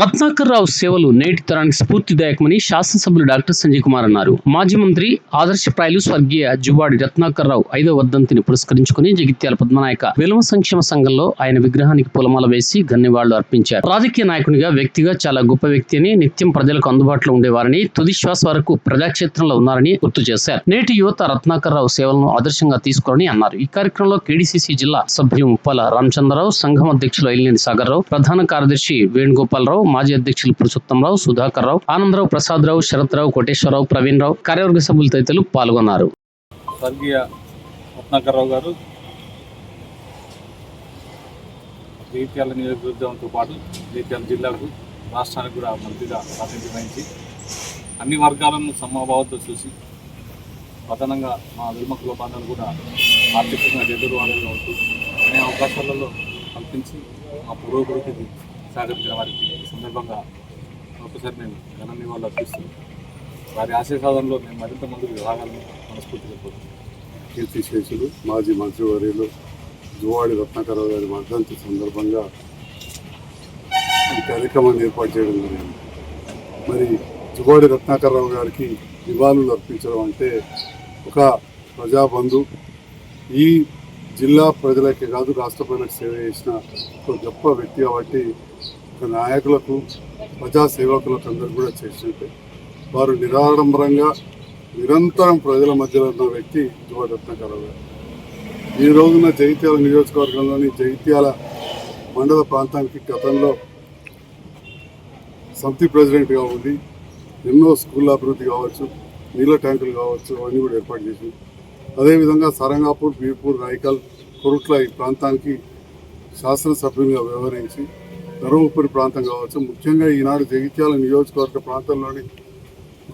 రత్నాకర్ రావు సేవలు నేటి తరానికి స్ఫూర్తిదాయకమని శాసనసభ్యులు డాక్టర్ సంజయ్ కుమార్ అన్నారు. మాజీ మంత్రి ఆదర్శప్రాయులు స్వర్గీయ జువాడి రత్నాకర్ రావు ఐదవ వర్ధంతిని పురస్కరించుకుని జగిత్యాల పద్మనాయక విలువ సంక్షేమ సంఘంలో ఆయన విగ్రహానికి పూలమాల వేసి గన్నెవాళ్ళు అర్పించారు. రాజకీయ నాయకునిగా వ్యక్తిగా చాలా గొప్ప వ్యక్తి అని నిత్యం ప్రజలకు అందుబాటులో ఉండేవారని తుది శ్వాస వరకు ప్రజాక్షేత్రంలో ఉన్నారని గుర్తు చేశారు. నేటి యువత రత్నాకర్ రావు సేవలను ఆదర్శంగా తీసుకోరని అన్నారు. ఈ కార్యక్రమంలో కేడీసీసీ జిల్లా సభ్యులు ముప్పాల రామచంద్రరావు సంఘం అధ్యక్షులు ఐలినేని సాగర్ రావు ప్రధాన కార్యదర్శి వేణుగోపాలరావు మాజీ అధ్యక్షులు పురుషోత్తంరావు సుధాకర్ రావు ఆనందరావు ప్రసాద్ రావు శరత్ రావు కోటేశ్వరరావు ప్రవీణ్ రావు కార్యవర్గ సభ్యులు తదితరులు పాల్గొన్నారు. స్వర్గీయ రత్నాకర్రావు గారు జగిత్యాల నియోజకవర్గంతో పాటు జగిత్యాల జిల్లాకు రాష్ట్రానికి కూడా మంత్రిగా ప్రాతినిధ్యం వహించి అన్ని వర్గాలను సమభావంతో చూసి ప్రధానంగా మా విలుమకుల బాధలు కూడా ఆర్థికంగా ఎదురువాడుగా ఉంటూ అనే అవకాశాలలో కల్పించి మా పురోగతికి సహకరించిన వారికి సందర్భంగా ఒకసారి నేను ఘన నివాళులు అర్పిస్తూ వారి ఆశయ సాధనలో మేము మరింత ముందుకు రాగాలని మనస్ఫూర్తిగా కీర్తి శేషులు మాజీ మంత్రివర్యులు జువాడి రత్నాకరరావు గారి వర్ధంతి సందర్భంగా ఈ కార్యక్రమాన్ని ఏర్పాటు చేయడం జరిగింది. మరి జువాడి రత్నాకరరావు గారికి నివాళులు అర్పించడం అంటే ఒక ప్రజాబంధు. ఈ జిల్లా ప్రజలకే కాదు రాష్ట్ర ప్రజలకు సేవ చేసిన ఒక గొప్ప వ్యక్తి కాబట్టి నాయకులకు ప్రజా సేవకులకు అందరూ కూడా చేసినట్టే వారు నిరాడంబరంగా నిరంతరం ప్రజల మధ్యలో ఉన్న వ్యక్తి జువాడి రత్నాకరరావు గారు ఈ రోజున జగిత్యాల నియోజకవర్గంలోని జగిత్యాల మండల ప్రాంతానికి గతంలో సమితి ప్రెసిడెంట్గా ఉండి ఎన్నో స్కూళ్ళ అభివృద్ధి కావచ్చు నీళ్ళ ట్యాంకులు కావచ్చు అవన్నీ కూడా ఏర్పాటు చేసింది అదేవిధంగా సరంగాపూర్ బీర్పూర్ రాయకల్ కొరుట్ల ఈ ప్రాంతానికి శాసనసభ్యునిగా వ్యవహరించి ధర్మపురి ప్రాంతం కావచ్చు ముఖ్యంగా ఈనాడు జగిత్యాల నియోజకవర్గ ప్రాంతంలోని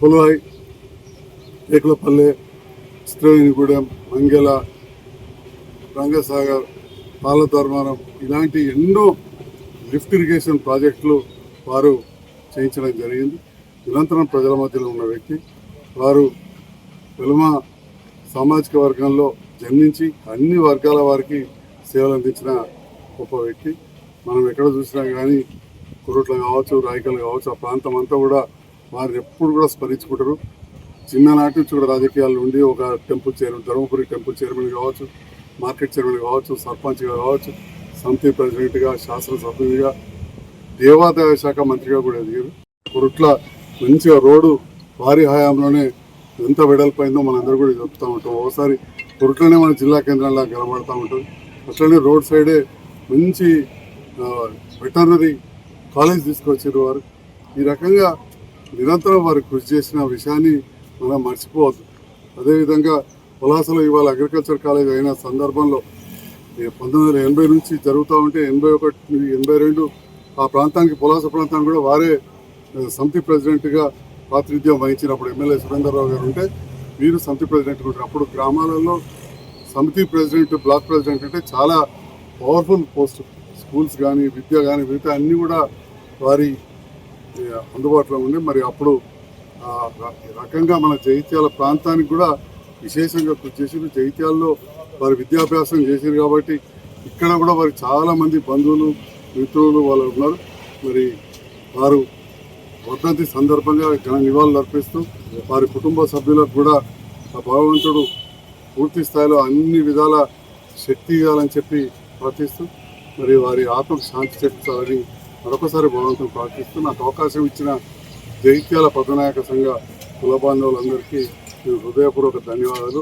కొలువాయి ఏకులపల్లె చిత్రవేణిగూడెం మంగళ రంగసాగర్ పాలధర్మారం ఇలాంటి ఎన్నో లిఫ్ట్ ఇరిగేషన్ ప్రాజెక్టులు వారు చేయించడం జరిగింది. నిరంతరం ప్రజల మధ్యలో ఉన్న వ్యక్తి వారు వెలుమ సామాజిక వర్గంలో జన్మించి అన్ని వర్గాల వారికి సేవలు అందించిన గొప్ప వ్యక్తి. మనం ఎక్కడ చూసినా కానీ కురుట్లు కావచ్చు రాయకలు కావచ్చు ఆ ప్రాంతం అంతా కూడా వారు ఎప్పుడు కూడా స్మరించుకుంటారు. చిన్ననాటి నుంచి కూడా రాజకీయాల్లో ఉండి ఒక temple chairman Dharmapuri temple chairman కావచ్చు మార్కెట్ చైర్మన్ కావచ్చు సర్పంచ్గా కావచ్చు సమితి ప్రెసిడెంట్గా శాసనసభ్యుడిగా దేవాదాయ శాఖ మంత్రిగా కూడా ఎదిగారు. కురుట్ల మంచిగా రోడ్డు వారి హయాంలోనే ఎంత వెడల్పోయిందో మనందరూ కూడా చెప్తూ ఉంటాం. ఒకసారి కురుట్లోనే మన జిల్లా కేంద్రంలా కనబడుతూ ఉంటుంది అట్లనే రోడ్ సైడే మంచి వెటర్నరీ కాలేజ్ తీసుకొచ్చారు వారు. ఈ రకంగా నిరంతరం వారు కృషి చేసిన విషయాన్ని మనం మర్చిపోవద్దు. అదేవిధంగా పొలాసలో ఇవాళ అగ్రికల్చర్ కాలేజ్ అయిన సందర్భంలో పంతొమ్మిది వందల ఎనభై నుంచి జరుగుతూ ఉంటే ఎనభై ఒకటి ఎనభై రెండు ఆ ప్రాంతానికి పొలాస ప్రాంతానికి కూడా వారే సమితి ప్రెసిడెంట్గా ప్రాతినిధ్యం వహించినప్పుడు ఎమ్మెల్యే సురేందర్రావు గారు ఉంటే వీరు సమితి ప్రెసిడెంట్ ఉంటారు. అప్పుడు గ్రామాలలో సమితి ప్రెసిడెంట్ బ్లాక్ ప్రెసిడెంట్ అంటే చాలా పవర్ఫుల్ పోస్ట్ స్కూల్స్ కానీ విద్య కానీ మిగతా అన్నీ కూడా వారి అందుబాటులో ఉంది మరి అప్పుడు రకంగా మన జైత్యాల ప్రాంతానికి కూడా విశేషంగా కృషి చేసి జైత్యాల్లో వారి విద్యాభ్యాసం చేశారు కాబట్టి ఇక్కడ కూడా వారు చాలామంది బంధువులు మిత్రులు వాళ్ళు ఉన్నారు. మరి వారు వర్ధంతి సందర్భంగా ఘన నివాళులు అర్పిస్తూ వారి కుటుంబ సభ్యులకు కూడా ఆ భగవంతుడు పూర్తి స్థాయిలో అన్ని విధాల శక్తి ఇవ్వాలని చెప్పి ప్రార్థిస్తూ మరి వారి ఆత్మకు శాంతి చేకూర్చాలని మరొకసారి భగవంతుని ప్రార్థిస్తూ నాకు అవకాశం ఇచ్చిన జైత్యాల పద్మనాయక సంఘ కుల బాంధవులందరికీ నేను హృదయపూర్వక ధన్యవాదాలు.